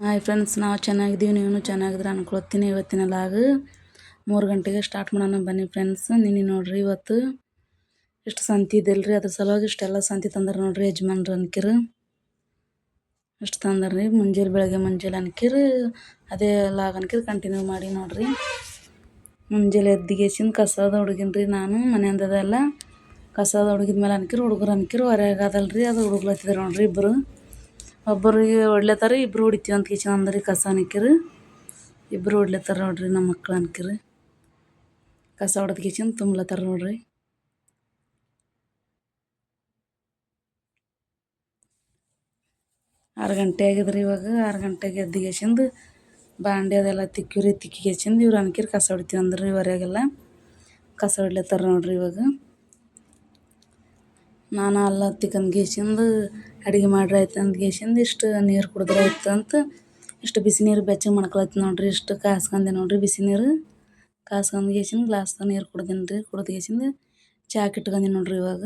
Hi friends, ನಾವು ಚೆನ್ನಾಗಿದ್ದೀವಿ ನೀವು ಚೆನ್ನಾಗಿದ್ರೆ ಅನ್ಕೊಳ್ತೀನಿ. ಇವತ್ತಿನ ಲಾಗ್ ಮೂರು ಗಂಟೆಗೆ ಸ್ಟಾರ್ಟ್ ಮಾಡೋಣ ಬನ್ನಿ ಫ್ರೆಂಡ್ಸ್. ನಿನ್ನೆ ನೋಡ್ರಿ, ಇವತ್ತು ಎಷ್ಟು ಸಂತಿ ಇದಿಲ್ರಿ ಅದ್ರ ಸಲುವಾಗಿ ಇಷ್ಟೆಲ್ಲ ಸಂತಿ ತಂದ್ರೆ ನೋಡ್ರಿ ಯಜಮಾನ್ರು ಅನ್ಕಿರು. ಅಷ್ಟು ರೀ ಮುಂಜಾನೆ ಬೆಳಗ್ಗೆ ಮುಂಜಾನೆ ಅನ್ಕಿರು. ಅದೇ ಲಾಗ್ ಅನ್ಕಿರು ಕಂಟಿನ್ಯೂ ಮಾಡಿ ನೋಡ್ರಿ. ಮುಂಜಾನೆ ಎದ್ದಿಗೆಸಿಂದ ಕಸದ ಹುಡುಗಿನ್ರಿ ನಾನು ಮನೆಯಿಂದದೆಲ್ಲ ಕಸದ ಹುಡುಗಿದ ಮೇಲೆ ಅನ್ಕಿರು ಹುಡುಗರು ಅನ್ಕಿರು ಹೊರಗಾದಲ್ರಿ ಅದು ಹುಡುಗ್ಲತ್ತಿದ್ರು ನೋಡ್ರಿ ಇಬ್ಬರು ಒಬ್ಬರಿಗೆ ಹೊಡ್ಲತ್ತಾರ ಇಬ್ರು ಹೊಡಿತೀವಿ ಅಂತ ಕಿಚನ್ ಅಂದ್ರಿ ಕಸ ಅನ್ಕಿರಿ. ಇಬ್ರು ಹೊಡ್ಲತ್ತಾರ ನೋಡ್ರಿ ನಮ್ಮ ಮಕ್ಳು ಅನ್ಕಿರಿ. ಕಸ ಹೊಡೆದ ಕಿಚನ್ ತುಂಬ್ಲತ್ತಾರ ನೋಡ್ರಿ. ಆರು ಗಂಟೆ ಆಗಿದ್ರಿ ಇವಾಗ, ಆರು ಗಂಟೆಗೆ ಎದ್ದಿಗೆಸಿಂದು ಬಾಂಡೆ ಅದೆಲ್ಲ ತಿಕ್ಕಿರಿ ತಿಕ್ಕಿಗೆಸಿಂದು ಇವ್ರು ಅನ್ಕಿರಿ ಕಸ ಹೊಡಿತೀವಿ ಅಂದ್ರಿ ಹೊರಗೆಲ್ಲ ಕಸ ಹೊಡ್ಲತ್ತಾರ ನೋಡ್ರಿ ಇವಾಗ. ನಾನು ಅಲ್ಲ ತಿಕ್ಕಂದು ಗೇಸಿಂದು ಅಡುಗೆ ಮಾಡ್ರೆ ಆಯ್ತು ಅಂದ್ ಗೇಸಿಂದ ಇಷ್ಟು ನೀರು ಕುಡಿದ್ರೆ ಅಂತ ಇಷ್ಟು ಬಿಸಿ ನೀರು ಬೆಚ್ಚಗೆ ಮಾಡ್ಕೊಳತ್ತೆ ನೋಡ್ರಿ, ಇಷ್ಟು ಕಾಸ್ಕೊಂಡೆ ನೋಡ್ರಿ ಬಿಸಿ ನೀರು. ಕಾಸ್ಕೊಂಡ್ ಗೇಸಿಂದ ಗ್ಲಾಸ್ದಾಗ ನೀರು ಕುಡ್ದೀನಿ ರೀ ಕುಡ್ದೇಸಿಂದ ಚಾಕ್ ನೋಡಿರಿ ನೋಡ್ರಿ ಇವಾಗ.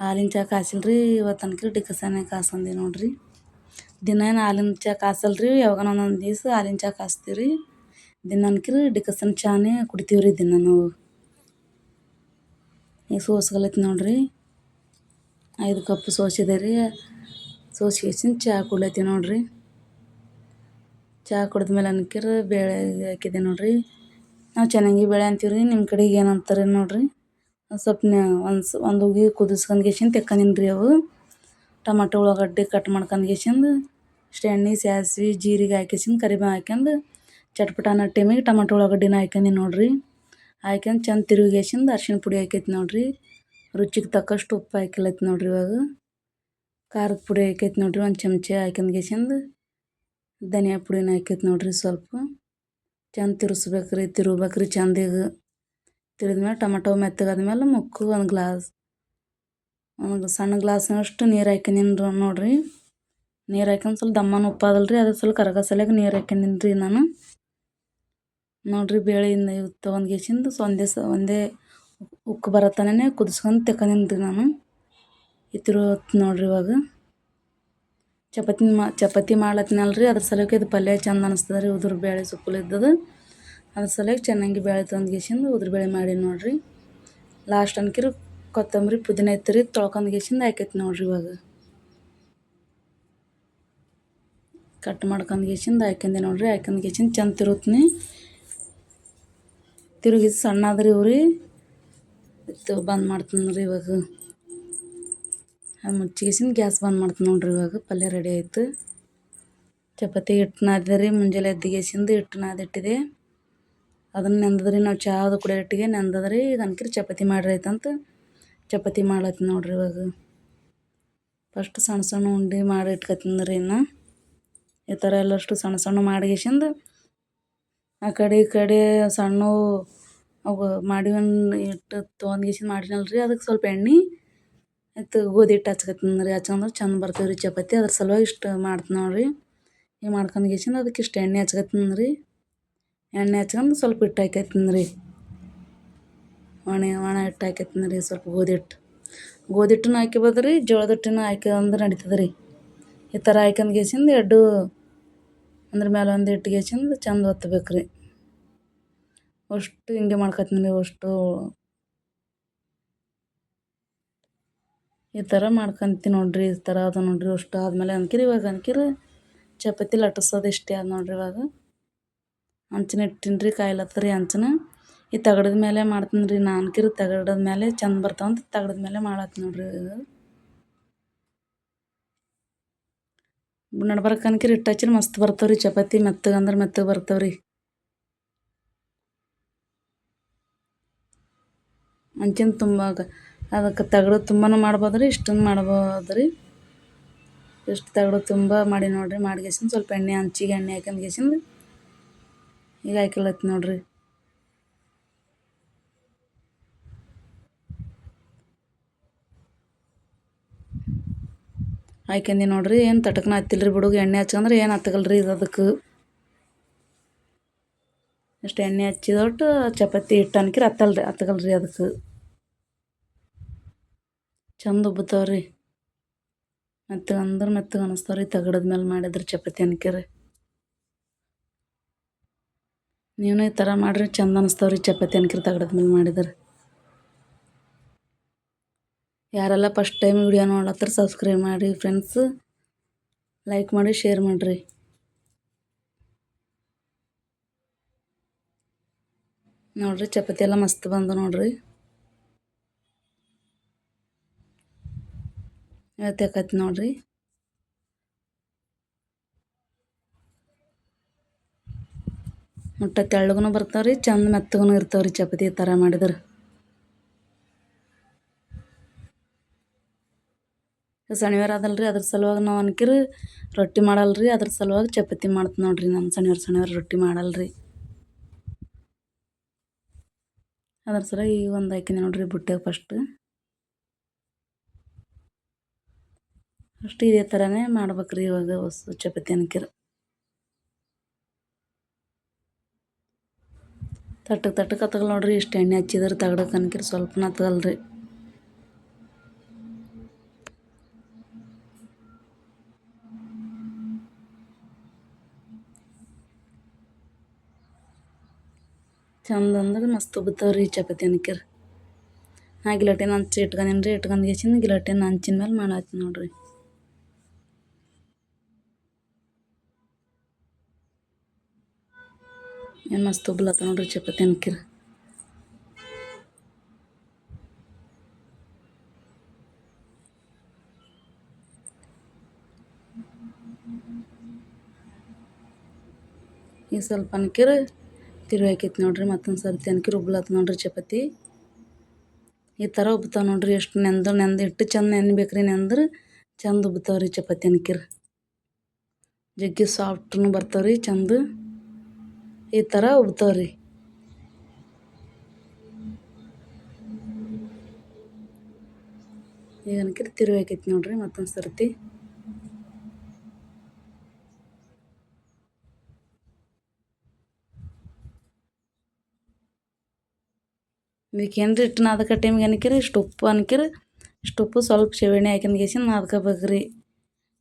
ಹಾಲಿನ ಚಾ ಕಾಸಿಲ್ಲ ರೀ ಇವತ್ತು ಅನ್ಕರಿ ಡಿಕಸನ್ನೇ ಕಾಸ್ಕೊಂಡಿ ನೋಡ್ರಿ. ದಿನ ಏನು ಹಾಲಿನ ಚಾ ಕಾಸಲ್ಲ ರೀ ಯಾವಾಗ ಒಂದೊಂದು ದಿವಸ ಹಾಲಿನ ಚಾ ಕಾಸ್ತೀವಿ ರೀ ದಿನ ಅನ್ಕಿರಿ ಡಿಕಸನ್ ಚಾನೇ ಕುಡಿತೀವಿ ರೀ ದಿನ ನಾವು. ಈಗ ಸೋಸ್ಗಲೈತಿ ನೋಡ್ರಿ. ಐದು ಕಪ್ ಸೋಸಿದೆ ರೀ. ಸೋಸ್ಕೇಸಿಂದ ಚಹಾ ಕುಡ್ಲತ್ತೀವಿ ನೋಡಿರಿ. ಚಹಾ ಕುಡಿದ್ಮೇಲೆ ಅನ್ಕಿರ ಬೇಳೆ ಹಾಕಿದೆ ನೋಡಿರಿ. ನಾವು ಚೆನ್ನಾಗಿ ಬೇಳೆ ಅಂತೀವಿ ರೀ ನಿಮ್ಮ ಕಡೆಗೆ ಏನು ಅಂತಾರೆ ನೋಡಿರಿ. ಸ್ವಲ್ಪ ಒಂದು ಒಂದು ಉಗಿ ಕುದಿಸ್ಕೊಂಡ್ ಗೆಸಿಂದ ತೆಕ್ಕಂದಿನಿ ರೀ ಅವು. ಟೊಮಾಟೊ ಉಳ್ಳಾಗಡ್ಡಿ ಕಟ್ ಮಾಡ್ಕೊಂಡ್ ಗೆಸಿಂದು ಇಷ್ಟು ಎಣ್ಣೆ, ಸಾಸ್ವಿ, ಜೀರಿಗೆ ಹಾಕಿಸಿಂದು ಕರಿಬೇವು ಹಾಕ್ಯಂದು ಚಟ್ಪಟ ಟೈಮಿಗೆ ಟೊಮಾಟೊ ಉಳ್ಳಾಗಡ್ಡಿನ ಹಾಕ್ಯಂದಿನಿ ನೋಡಿರಿ. ಹಾಕ್ಯಂದು ಚಂದ ತಿರುಗಿಸಿಂದ ಅರ್ಶಿಣ ಪುಡಿ ಹಾಕೈತಿ ನೋಡ್ರಿ. ರುಚಿಗೆ ತಕ್ಕಷ್ಟು ಉಪ್ಪು ಹಾಕಿಲೈತಿ ನೋಡ್ರಿ ಇವಾಗ. ಖಾರದ ಪುಡಿ ಹಾಕೈತಿ ನೋಡ್ರಿ, ಒಂದು ಚಮಚ ಹಾಕ್ಯಂದು ಗೆಸಿಂದು ಧನಿಯಾ ಪುಡಿನ ಹಾಕೈತಿ ನೋಡ್ರಿ ಸ್ವಲ್ಪ. ಚಂದ ತಿರುಸ್ಬೇಕ್ರಿ ರೀ ಚಂದಿಗೆ. ತಿರುದ್ಮೇಲೆ ಟೊಮೆಟೊ ಮೆತ್ತಗಾದ್ಮೇಲೆ ಮುಕ್ಕು ಒಂದು ಗ್ಲಾಸ್. ಒಂದು ಸಣ್ಣ ಗ್ಲಾಸ್ನಷ್ಟು ನೀರು ಹಾಕ್ಯಂದಿನಿ ನೋಡ್ರಿ. ನೀರು ಹಾಕ್ಯಂದು ಸ್ವಲ್ಪ ದಮ್ಮನ ಉಪ್ಪು ಅದಲ್ಲ ರೀ ಅದಕ್ಕೆ ಸ್ವಲ್ಪ ಕರಗ ಸಲಿಯಾಗ ನೀರು ಹಾಕ್ಯಂದಿನಿ ನಾನು. ನೋಡ್ರಿ ಬೇಳೆಯಿಂದ ಇವು ತೊಗೊಂಡ್ಗೆಸಿಂದು ಒಂದೇ ಸ, ಒಂದೇ ಉಕ್ಕು ಬರೋ ತನಕ ಕುದಿಸ್ಕೊಂಡು ತೆಕ್ಕಂದಿನಿ ರೀ ನಾನು. ಇತ್ತಿರು ನೋಡ್ರಿ ಇವಾಗ. ಚಪಾತಿ ಮಾ, ಚಪಾತಿ ಮಾಡ್ಲತ್ತಿನಲ್ಲ ರೀ. ಅದ್ರ ಸಲುವಾಗಿ ಇದು ಪಲ್ಯ ಚಂದ ಅನಿಸ್ತದೆ ರೀ. ಉದುರು ಬೇಳೆ ಇದ್ದದ್ದು ಅದ್ರ ಸಲುವಾಗಿ ಚೆನ್ನಾಗಿ ಬೇಳೆ ತಂದು ಗೆಸಿಂದು ಉದುರು ಬೇಳೆ ಮಾಡಿ ನೋಡ್ರಿ. ಲಾಸ್ಟ್ ಅನ್ಕಿರು ಕೊತ್ತಂಬರಿ ಪುದೀನ ಐತೆ ರೀ. ತೊಳ್ಕೊಂಡು ಗೆಸಿಂದ ಹಾಕೈತಿ ನೋಡ್ರಿ ಇವಾಗ. ಕಟ್ ಮಾಡ್ಕೊಂಡು ಹಾಕಂದೆ ನೋಡ್ರಿ. ಹಾಕ್ಯಂದು ಗೆಸಿಂದ ಚಂದ ತಿರುತ್ನಿ ತಿರುಗಿಸಿ ಸಣ್ಣ ಆದ್ರಿ ಇವ್ರಿ. ಇತ್ತು, ಬಂದ್ ಮಾಡ್ತೀನಿ ರೀ ಇವಾಗ. ಮುಚ್ಚಿಗೆಸಿನ ಗ್ಯಾಸ್ ಬಂದ್ ಮಾಡ್ತೀನಿ ನೋಡ್ರಿ ಇವಾಗ, ಪಲ್ಯ ರೆಡಿ ಆಯಿತು. ಚಪಾತಿ ಹಿಟ್ಟು ನಾದಿದೆ ರೀ ಮುಂಜಾನೆ ಎದ್ದಿಗೆಸಿಂದ ಹಿಟ್ಟು ನಾದಿಟ್ಟಿದೆ ಅದನ್ನು ನೆಂದದ್ರಿ, ನಾವು ಚಾದು ಕುಡಿಯೋ ಹಿಟ್ಟಿಗೆ ನೆಂದದ್ರಿ, ಈಗ ಅನ್ಕಿರಿ ಚಪಾತಿ ಮಾಡ್ರಿ ಆಯ್ತಂತ. ಚಪಾತಿ ಮಾಡ್ಲತ್ತೀನಿ ನೋಡ್ರಿ ಇವಾಗ. ಫಸ್ಟ್ ಸಣ್ಣ ಸಣ್ಣ ಉಂಡೆ ಮಾಡಿ ಇಟ್ಕೊತೀನಿ ರೀ ಇನ್ನು. ಈ ಥರ ಎಲ್ಲಷ್ಟು ಸಣ್ಣ ಸಣ್ಣ ಮಾಡಿಗೆಸಿಂದ ಆ ಕಡೆ ಈ ಕಡೆ ಸಣ್ಣ ಅವು ಮಾಡಿವನ್ ಹಿಟ್ಟು ತೊಗೊಂಡ್ಗೆಸಿಂದ ಮಾಡಿನಲ್ಲ ರೀ ಅದಕ್ಕೆ ಸ್ವಲ್ಪ ಎಣ್ಣೆ ಮತ್ತು ಗೋಧಿ ಹಿಟ್ಟು ಹಚ್ಕತ್ತೀನಿ ರೀ ಹಚ್ಕೊಂಡ್ರೆ ಚಂದ ಬರ್ತವೆ ರೀ ಚಪಾತಿ. ಅದ್ರ ಸಲುವಾಗಿ ಇಷ್ಟು ಮಾಡ್ತೀನಿ ನೋಡಿರಿ. ಈಗ ಮಾಡ್ಕೊಂಡ್ಗೆಸಿಂದ ಅದಕ್ಕೆ ಇಷ್ಟು ಎಣ್ಣೆ ಹಚ್ಕತ್ತೀನಿ ರೀ ಎಣ್ಣೆ ಹಚ್ಕೊಂಡು ಸ್ವಲ್ಪ ಹಿಟ್ಟು ಹಾಕತ್ತೀನಿ ರೀ ಒಣ ಒಣ ಹಿಟ್ಟು ಹಾಕತ್ತೀನಿ ರೀ ಸ್ವಲ್ಪ ಗೋಧಿ ಹಿಟ್ಟು. ಗೋಧಿ ಹಿಟ್ಟನ್ನು ಹಾಕಿಬೋದು ರೀ ಜೋಳದ ಹಿಟ್ಟನ್ನು ಹಾಕ್ಯಂದ್ರೆ ನಡೀತದೆ ರೀ ಈ ಥರ ಹಾಕ್ಯಂದ್ಗೆಸಿಂದ ಎರಡು ಅದ್ರ ಮೇಲೆ ಒಂದು ಹಿಟ್ಟು ಗೇಸಿಂದ ಚಂದ ಒತ್ತಬೇಕು ರೀ ಅಷ್ಟು ಹಿಂಗೆ ಮಾಡ್ಕೊತೀನಿ ಅಷ್ಟು ಈ ಥರ ಮಾಡ್ಕೊತೀನಿ ನೋಡಿರಿ, ಈ ಥರ ಅದ ನೋಡಿರಿ, ಅಷ್ಟು ಆದಮೇಲೆ ಅನ್ಕಿರಿ ಇವಾಗ, ಅನ್ಕಿರಿ ಚಪಾತಿ ಲಟ್ಟಿಸೋದು ಇಷ್ಟೇ ಅದು ನೋಡಿರಿ ಇವಾಗ. ಹಂಚಿನ ಇಟ್ಟಿನಿ ರೀ ಕಾಯ್ಲತ್ತರಿ ಅಂಚನ. ಈ ತಗಡದ ಮೇಲೆ ಮಾಡ್ತೀನಿ ರೀ ನಾನು ಅನ್ಕಿರಿ ತಗಡದ ಮೇಲೆ ಚಂದ ಬರ್ತಾವಂತ ತಗಡದ ಮೇಲೆ ಮಾಡತ್ತೆ ನೋಡ್ರಿ ನಡ್ಬರ್ಕನ್ಕಿರಿ ಹಿಟ್ಟು ಹಚ್ಚಿರಿ ಮಸ್ತ್ ಬರ್ತಾವ್ರಿ ಚಪಾತಿ ಮೆತ್ತಗಂದ್ರೆ ಮೆತ್ತಗೆ ಬರ್ತಾವೆ ರೀ ತುಂಬಾಗ ತುಂಬ ಅದಕ್ಕೆ ತಗಡು ತುಂಬಾನು ಮಾಡ್ಬೋದು ರೀ ಇಷ್ಟನ್ನು ಮಾಡ್ಬೋದು ರೀ ಇಷ್ಟು ತಗಡು ತುಂಬ ಮಾಡಿ ನೋಡಿರಿ ಮಾಡ್ಗೇಸಿನ ಸ್ವಲ್ಪ ಎಣ್ಣೆ, ಹಂಚಿಗೆ ಎಣ್ಣೆ ಹಾಕ್ಯಂದು ಗೆಸಿಂದ ಈಗ ಹಾಕಿಲತ್ತು ನೋಡಿರಿ. ಹಾಕ್ಯಂದಿ ನೋಡಿರಿ, ಏನು ತಟಕನ ಹತ್ತಿಲ್ರಿ ಬಿಡುಗ, ಎಣ್ಣೆ ಹಚ್ಕೊಂಡ್ರೆ ಏನು ಹತ್ತಗಲ್ಲ ರೀ ಇದು ಅದಕ್ಕೆ. ಇಷ್ಟು ಎಣ್ಣೆ ಹಚ್ಚಿದೊಟ್ಟು ಚಪಾತಿ ಹಿಟ್ಟು ಅನ್ಕಿರ ಹತ್ತಲ್ರಿ ರೀ ಹತ್ತಗಲ್ಲ ರೀ ಅದಕ್ಕೆ. ಚಂದ ಉಬ್ಬತಾವ ರೀ ಮೆತ್ತಗ ಅಂದ್ರೆ ಮೆತ್ತಗೆ ರೀ ತಗಡದ ಮೇಲೆ ಮಾಡಿದ್ರೆ ಚಪಾತಿ ಅನ್ಕೇರಿ. ನೀವೇ ಈ ಥರ ಮಾಡಿರಿ, ಚಂದ ಅನ್ನಿಸ್ತಾವ ರೀ ಚಪಾತಿ ಅನ್ಕೇರಿ, ತಗಡದ ಮೇಲೆ ಮಾಡಿದ್ರೆ. ಯಾರೆಲ್ಲ ಫಸ್ಟ್ ಟೈಮ್ ವಿಡಿಯೋ ನೋಡ್ಲತ್ತರ ಸಬ್ಸ್ಕ್ರೈಬ್ ಮಾಡಿ ಫ್ರೆಂಡ್ಸ್ ಲೈಕ್ ಮಾಡಿ ಶೇರ್ ಮಾಡಿರಿ. ನೋಡಿರಿ, ಚಪಾತಿ ಎಲ್ಲ ಮಸ್ತ್ ಬಂದು ನೋಡಿರಿ. ಇವತ್ತಾಕೈತಿ ನೋಡ್ರಿ. ಮುಟ್ಟ ತೆಳ್ಳಗೂ ಬರ್ತಾವ್ರಿ, ಚಂದ ಮೆತ್ತಗೂ ಇರ್ತಾವ್ರಿ, ಚಪಾತಿ ಈ ಥರ ಮಾಡಿದ್ರೆ. ಶನಿವಾರ ಅದಲ್ರಿ, ಅದ್ರ ಸಲುವಾಗಿ ನಾವು ಅನ್ಕಿರಿ, ರೊಟ್ಟಿ ಮಾಡಲ್ರಿ, ಅದ್ರ ಸಲುವಾಗಿ ಚಪಾತಿ ಮಾಡ್ತೀನಿ ನೋಡ್ರಿ ನಾನು ಶನಿವಾರ ಶನಿವಾರ ರೊಟ್ಟಿ ಮಾಡಲ್ರಿ. ಅದ್ರ ಸಲುವಾಗಿ ಈಗ ಒಂದು ಹಾಕಿನಿ ನೋಡ್ರಿ ಬುಟ್ಟಿಗೆ ಫಸ್ಟ್ ಫಸ್ಟ್ ಇದೇ ಥರನೇ ಮಾಡ್ಬೇಕ್ರಿ ಇವಾಗ ಹೊಸ ಚಪಾತಿ ಅನ್ಕಿರ. ತಟ್ಟಕ್ಕೆ ತಟ್ಟಕ್ಕೆ ಹತ್ತಗಲ್ಲ ನೋಡ್ರಿ, ಇಷ್ಟು ಎಣ್ಣೆ ಹಚ್ಚಿದ್ರೆ ತಗಡಕ್ಕೆ ಅನ್ಕಿರಿ ಸ್ವಲ್ಪನ ಹತ್ತಗಲ್ರಿ. ಚಂದ ಅಂದ್ರೆ ಮಸ್ತ್ ಉಬ್ತಾವ್ರಿ ಚಪಾತಿ ಅನ್ಕಿರ. ನಾ ಗಿಲಟಿನ ಹಂಚಿ ಇಟ್ಕೊಂಡೀನಿ ರೀ ಇಟ್ಕೊಂಡು ಗೆಸಿಂದ ಗಿಲಟಿನ ಹಂಚಿನ ಮೇಲೆ ಮಾಡತ್ತೀನಿ ನೋಡ್ರಿ. ಏನು ಮಸ್ತ್ ಉಬ್ಲತ್ತ ನೋಡ್ರಿ ಚಪಾತಿ ಅನ್ಕಿರ ಈಗ ಸ್ವಲ್ಪ ಅನ್ಕಿರ ತಿರುವಿ ಹಾಕೈತಿ ನೋಡ್ರಿ, ಮತ್ತೊಂದು ಸರ್ತಿ ಅನ್ಕಿರ ಉಬ್ಲತ್ತ ನೋಡ್ರಿ ಚಪಾತಿ. ಈ ಥರ ಉಬ್ತಾವ ನೋಡ್ರಿ, ಎಷ್ಟು ನೆಂದು ನೆಂದು ಇಟ್ಟು ಚಂದ ನೆನ್ಬೇಕ್ರಿ ನೆಂದ್ರೆ ಚಂದ ಉಬ್ತಾವ್ರಿ ಚಪಾತಿ ಅನ್ಕಿರ ಜಗ್ಗಿ ಸಾಫ್ಟ್ನು ಬರ್ತಾವ್ರಿ, ಚಂದ. ಈ ಥರ ಉಬ್ತಾವ್ರಿ. ಈಗ ಅನ್ಕಿರಿ ತಿರುವಾಕೈತಿ ನೋಡ್ರಿ ಮತ್ತೊಂದು ಸರ್ತಿ. ಏನ್ರಿ ಇಟ್ಟು ನಾದಕ ಟೈಮ್ಗೆ ಅನ್ಕಿರಿ, ಇಷ್ಟು ಉಪ್ಪು ಅನ್ಕಿರಿ, ಇಷ್ಟು ಉಪ್ಪು ಸ್ವಲ್ಪ ಸೆವೆಣ್ಣೆ ಹಾಕಿನ ಗೆಸಿಂದ ನಾದ್ಕೋಬೇಕ್ರಿ.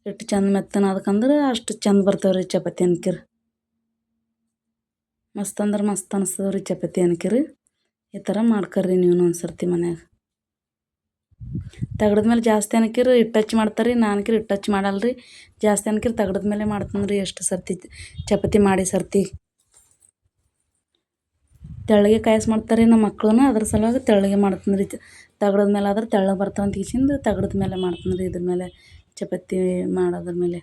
ಇಟ್ಟು ಚಂದ ಮೆತ್ತನ ನಾದ್ಕಂದ್ರೆ ಅಷ್ಟು ಚಂದ ರೀ ಚಪಾತಿ ಅನ್ಕಿರ. ಮಸ್ತ್ ಅಂದ್ರೆ ಮಸ್ತ್ ಅನಿಸ್ತದೆ ರೀ ಚಪಾತಿ ಅನ್ಕಿರಿ. ಈ ಥರ ಮಾಡ್ಕರ್ರಿ ನೀವು ಒಂದು ಸರ್ತಿ ಮನ್ಯಾಗ. ತಗಡದ ಮೇಲೆ ಜಾಸ್ತಿ ಅನ್ಕಿರಿ ಹಿಟ್ಟು ಟಚ್ ಮಾಡ್ತಾರೆ ರೀ ನಾನು ಟಚ್ ಮಾಡಲ್ಲ ಮಾಡಲ್ರಿ. ಜಾಸ್ತಿ ಅನ್ಕಿರಿ ತಗಡದ ಮೇಲೆ ಮಾಡ್ತಂದ್ರಿ ರೀ ಎಷ್ಟು ಸರ್ತಿ ಚಪಾತಿ ಮಾಡಿ ಸರ್ತಿ. ತೆಳ್ಳಗೆ ಕಾಯಿಸಿ ಮಾಡ್ತಾರೆ ನಮ್ಮ ಮಕ್ಕಳನ್ನ ಅದ್ರ ಸಲುವಾಗಿ ತೆಳ್ಳಗೆ ಮಾಡ್ತೀನಿ ರೀ. ಮೇಲೆ ಆದ್ರೆ ತೆಳ್ಳಗೆ ಬರ್ತಾವಂತ ಕಿಸಿಂದ ತಗಡದ ಮೇಲೆ ಮಾಡ್ತೀನಿ ರೀ ಇದ್ರ ಮೇಲೆ ಚಪಾತಿ ಮಾಡೋದ್ರ ಮೇಲೆ.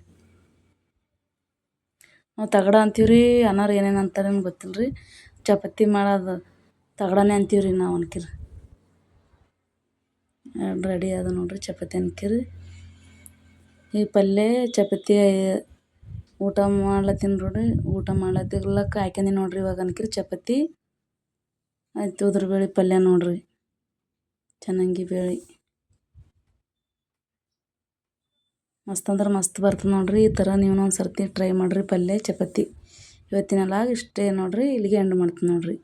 ನಾವು ತಗಡ ಅಂತೀವಿ ರೀ ಅನ್ನೋರು ಏನೇನು ಅಂತಾರೆ ಅಂತ ಗೊತ್ತಿಲ್ಲ ರೀ ಚಪಾತಿ ಮಾಡೋದು ತಗಡನೇ ಅಂತೀವಿ ರೀ ನಾವು ಅನ್ಕಿರಿ. ರೆಡಿ ಅದ ನೋಡಿರಿ ಚಪಾತಿ ಅನ್ಕಿರಿ. ಈ ಪಲ್ಯ, ಚಪಾತಿ, ಊಟ ಮಾಡ್ಲತ್ತೀನಿ ನೋಡ್ರಿ. ಊಟ ಮಾಡ್ಲತ್ತಿರ್ಲಕ್ಕ ಹಾಕ್ಯಂದಿ ನೋಡಿರಿ ಇವಾಗ ಅನ್ಕಿರಿ ಚಪಾತಿ. ಆಯ್ತು ಉದ್ರ ಬೇಳೆ ಪಲ್ಯ ನೋಡಿರಿ. ಚೆನ್ನಾಗಿ ಬೇಳೆ. ಮಸ್ತ್ ಅಂದ್ರೆ ಮಸ್ತ್ ಬರ್ತದೆ ನೋಡ್ರಿ. ಈ ಥರ ನೀವು ಒಂದು ಸರ್ತಿ ಟ್ರೈ ಮಾಡಿರಿ ಪಲ್ಯ, ಚಪಾತಿ. ಲಾಗ್ ಇಷ್ಟೇ ನೋಡಿರಿ. ಇಲ್ಲಿಗೆ ಎಂಡ್ ಮಾಡ್ತೀನಿ ನೋಡ್ರಿ.